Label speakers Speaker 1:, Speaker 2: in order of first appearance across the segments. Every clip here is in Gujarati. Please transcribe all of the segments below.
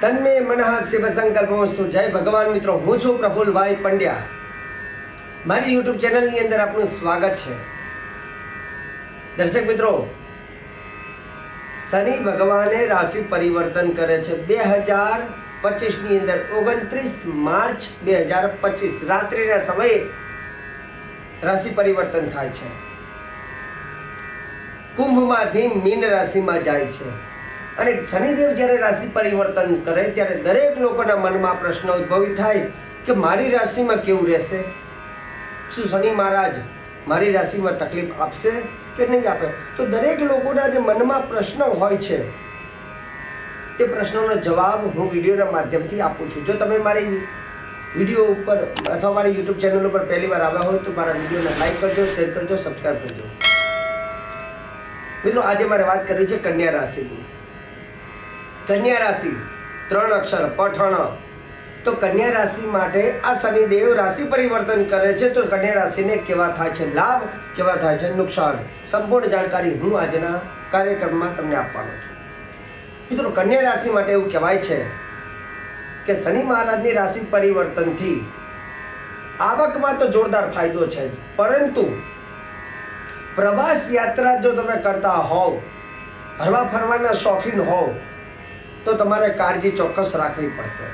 Speaker 1: તન્મે મનઃ શિવ શું? જય ભગવાન મિત્રો, હું છું પ્રફુલભાઈ પંડ્યા. મારી યુટ્યુબ ચેનલની અંદર આપનું સ્વાગત છે. દર્શક મિત્રો, શનિ ભગવાને રાશિ પરિવર્તન કરે છે બે હજાર પચીસની અંદર ઓગણત્રીસ માર્ચ બે હજાર પચીસ, રાત્રિના સમયે રાશિ પરિવર્તન થાય છે. કુંભમાંથી મીન રાશિમાં જાય છે. અને શનિદેવ જ્યારે રાશિ પરિવર્તન કરે ત્યારે દરેક લોકોના મનમાં પ્રશ્ન ઉદ્ભવી થાય કે મારી રાશિમાં કેવું રહેશે? શું શનિ મહારાજ મારી રાશિમાં તકલીફ આપશે કે નહીં આપે? તો દરેક લોકોના જે મનમાં પ્રશ્ન હોય છે, તે પ્રશ્નોનો જવાબ હું વિડીયોના માધ્યમથી આપું છું. જો તમે મારી વીડિયો ઉપર અથવા મારી યુટ્યુબ ચેનલ ઉપર પહેલી વાર આવ્યા હોય તો મારા વિડીયોને લાઈક કરજો, શેર કરજો, સબસ્ક્રાઈબ કરજો. મિત્રો, આજે મારે વાત કરવી છે કન્યા રાશિની. કન્યા રાશિ, ત્રણ અક્ષર, પઠણ. તો કન્યા રાશિ માટે આ શનિદેવ રાશિ પરિવર્તન કરે છે. તો કન્યા રાશિને કેવા થાય છે લાભ, કેવા થાય છે નુકસાન? સંપૂર્ણ જાણકારી હું આજના કાર્યક્રમમાં તમને આપવાનો છું. મિત્રો, કન્યા રાશિ માટે એવું કહેવાય છે કે શનિ મહારાજની રાશિ પરિવર્તનથી આવકમાં તો જોરદાર ફાયદો છે જ. પરંતુ પ્રવાસ યાત્રા જો તમે કરતા હોવ, હરવા ફરવાના શોખીન હોવ તો તમારે કાળજી ચોક્કસ રાખવી પડશે.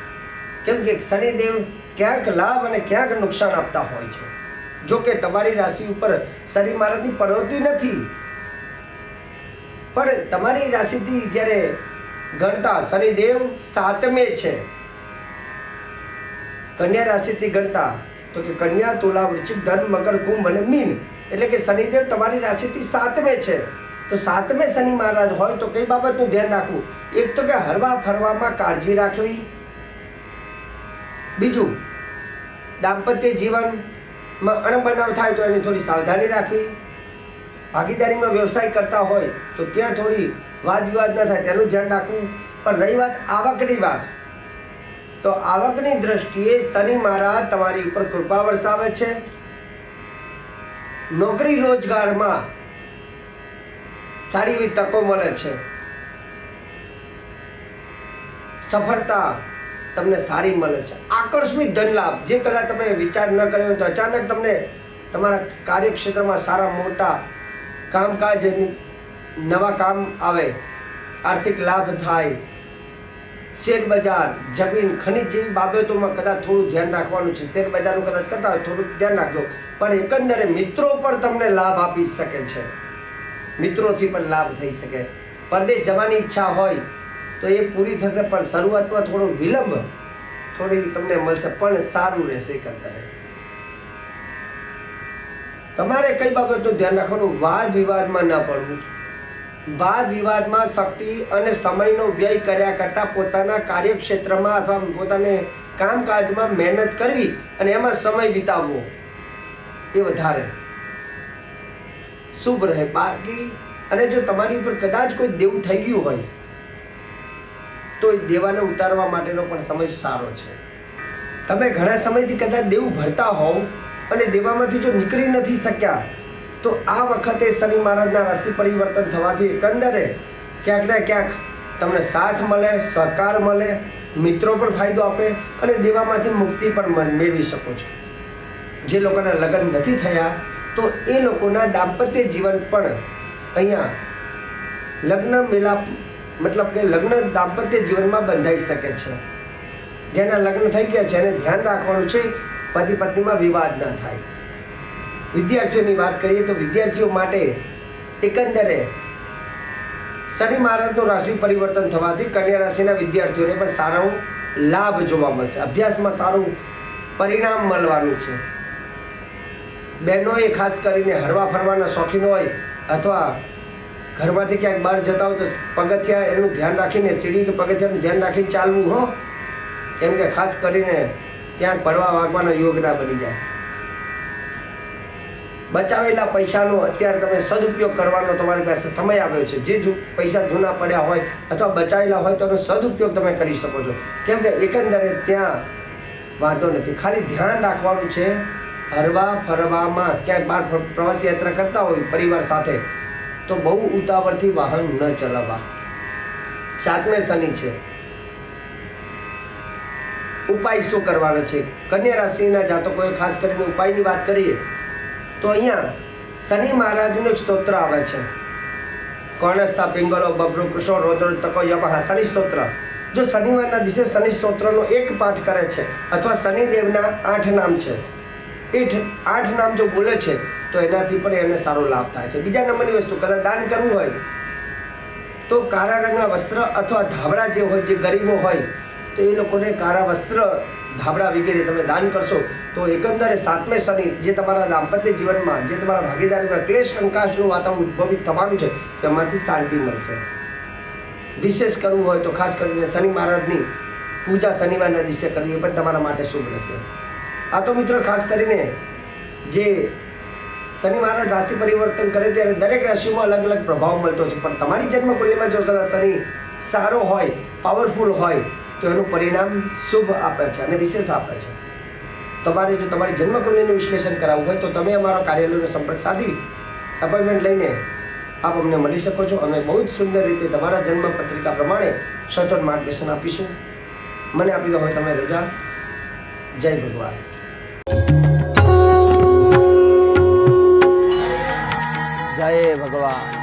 Speaker 1: કેમ કે શનિદેવ ક્યાંક લાભ અને ક્યાંક નુકસાન આપતા હોય છે. જો કે તમારી રાશિ ઉપર શનિ મહારાજની પનોતી નથી. પણ તમારી રાશિથી જ્યારે ગણતા શનિદેવ સાતમે છે. કન્યા રાશિથી ગણતા, તો કે કન્યા, તુલા, વૃશ્ચિક, ધન, મકર, કુંભ અને મીન, એટલે કે શનિદેવ તમારી રાશિથી સાતમે છે. તો સાતમે શનિ મહારાજ હોય તો કઈ બાબતનું ધ્યાન રાખવું? એક તો કે હરવા ફરવામાં કાળજી રાખવી. બીજું, દાંપત્ય જીવનમાં અણબનાવ થાય તો એની થોડી સાવધાની રાખવી. ભાગીદારીમાં વ્યવસાય કરતા હોય તો ત્યાં થોડી વાદ વિવાદ ન થાય, તેનું ધ્યાન રાખવું. પણ રહી વાત આવકની વાત, તો આવકની દ્રષ્ટિએ શનિ મહારાજ તમારી ઉપર કૃપા વરસાવે છે. નોકરી રોજગારમાં સારી એવી તકો મળે છે. સફળતા તમને સારી મળે છે. આકસ્મિક ધન લાભ. જે કદાચ તમે વિચાર ન કર્યો તો અચાનક તમને તમારા કાર્યક્ષેત્રમાં સારા મોટા કામકાજ નવા કામ આવે. આર્થિક લાભ થાય. શેરબજાર જમીન, ખનિજ જેવી બાબતોમાં કદાચ થોડું ધ્યાન રાખવાનું છે. શેરબજારનું કદાચ કરતા હોય થોડુંક ધ્યાન રાખજો. પણ એકંદરે મિત્રો પણ તમને લાભ આપી શકે છે. મિત્રોથી પણ લાભ થઈ શકે. પરદેશ જવાની ઈચ્છા હોય તો એ પૂરી થશે, પણ શરૂઆતમાં થોડો વિલંબ થોડી તમને મળશે, પણ સારું રહેશે એકંદરે. તમારે કઈ બાબતનું ધ્યાન રાખવાનું? વાદ વિવાદમાં ન પડવું. વાદ વિવાદમાં શક્તિ અને સમયનો વ્યય કર્યા કરતાં પોતાના કાર્યક્ષેત્રમાં અથવા પોતાને કામકાજમાં મહેનત કરવી અને એમાં સમય વિતાવવો એ વધારે. શુભ રહે. બાકી, અને જો તમારી ઉપર કદાચ કોઈ દેવું થઈ ગયું હોય, તો એ દેવાને ઉતારવા માટેનો પણ સમય સારો છે. તમે ઘણા સમયથી કદાચ દેવું ભરતા હોવ અને દેવામાંથી જો નીકળી નથી શક્યા, તો આ વખતે શનિ મહારાજના રાશિ પરિવર્તન થવાથી એકંદરે ક્યાંક ને ક્યાંક તમને સાથ મળે, સહકાર મળે, મિત્રો પણ ફાયદો આપે અને દેવામાંથી મુક્તિ પણ મેળવી શકો છો. જે લોકોના લગ્ન નથી થયા તો એ લોકોના દાંપત્ય જીવન પણ અહીંયા લગ્ન મિલાપ મતલબ કે લગ્ન દાંપત્ય જીવનમાં બંધાઈ શકે છે. જેના લગ્ન થઈ ગયા છે એને ધ્યાન રાખવાનું છે, પતિ પત્નીમાં વિવાદ ન થાય. વિદ્યાર્થીઓની વાત કરીએ તો વિદ્યાર્થીઓ માટે એકંદરે શનિ મહારાજનું રાશિ પરિવર્તન થવાથી કન્યા રાશિના વિદ્યાર્થીઓને પણ સારો લાભ જોવા મળશે. અભ્યાસમાં સારું પરિણામ મળવાનું છે. બહેનોએ ખાસ કરીને હરવા ફરવાના શોખીન હોય અથવા ઘરમાંથી ક્યાંક બહાર જતા હોય તો પગથિયા એનું ધ્યાન રાખીને, સીડી કે પગથિયાનું ધ્યાન રાખીને ચાલવું, હો. કેમ કે ખાસ કરીને ત્યાં પડવા વાગવાનો યોગ ના બની જાય. બચાવેલા પૈસાનો અત્યારે તમે સદુપયોગ કરવાનો તમારી પાસે સમય આવ્યો છે. જે પૈસા જૂના પડ્યા હોય અથવા બચાવેલા હોય તો એનો સદુપયોગ તમે કરી શકો છો. કેમ કે એકંદરે ત્યાં વાંધો નથી. ખાલી ધ્યાન રાખવાનું છે હરવા ફરવામાં ક્યાંક બહાર પ્રવાસ યાત્રા કરતા હોય પરિવાર સાથે, તો બહુ ઉતાવળથી વાહન ન ચલાવવા. સાતમે શનિ છે. ઉપાય શું કરવાનો છે? કન્યા રાશિના જાતકોએ ખાસ કરીને ઉપાયની વાત કરીએ, તો અહીંયા શનિ મહારાજનું એક સ્તોત્ર આવે છે. કર્ણસ્થા, પિંગલો બબ્રુ કૃષ્ણ, રોદ્ર તકો યમહા શનિ સ્તોત્ર. જો શનિવારના દિવસે શનિ સ્તોત્રનો એક પાઠ કરે છે, અથવા શનિદેવના આઠ નામ છે. એ આઠ નામ જો બોલે છે, તો એનાથી પણ એને સારો લાભ થાય છે. બીજા નંબરની વસ્તુ, કદાચ દાન કરવું હોય, તો કાળા રંગના વસ્ત્ર અથવા ધાબળા જે હોય, જે ગરીબો હોય, તો એ લોકોને કાળા વસ્ત્ર, ધાબળા વગેરે તમે દાન કરશો, તો એકંદરે સાતમે શનિ, જે તમારા દાંપત્ય જીવનમાં, જે તમારા ભાગીદારીમાં ક્લેશ કંકાશનું વાતાવરણ ઉદ્ભવિત થવાનું છે તેમાંથી શાંતિ મળશે. વિશેષ કરવું હોય તો ખાસ કરીને શનિ મહારાજની પૂજા શનિવારના દિવસે કરવી એ પણ તમારા માટે શુભ રહેશે. આ તો મિત્રો ખાસ કરીને જે શનિ મહારાજ રાશિ પરિવર્તન કરે ત્યારે દરેક રાશિઓમાં અલગ અલગ પ્રભાવ મળતો છે. પણ તમારી જન્મ જો કદાચ શનિ સારો હોય પાવરફુલ હોય, તો એનું પરિણામ શુભ આપે છે અને વિશેષ આપે છે. તમારે જો તમારી જન્મ કુંડલીનું વિશ્લેષણ કરાવવું હોય, તો તમે અમારો કાર્યાલયનો સંપર્ક સાધી એપોઇન્ટમેન્ટ લઈને આપ અમને મળી શકો છો અમે બહુ જ સુંદર રીતે તમારા જન્મ પત્રિકા પ્રમાણે સચોટ માર્ગદર્શન આપીશું. મને આપી દો હવે તમે રજા. જય ભગવાન.
Speaker 2: જય ભગવાન.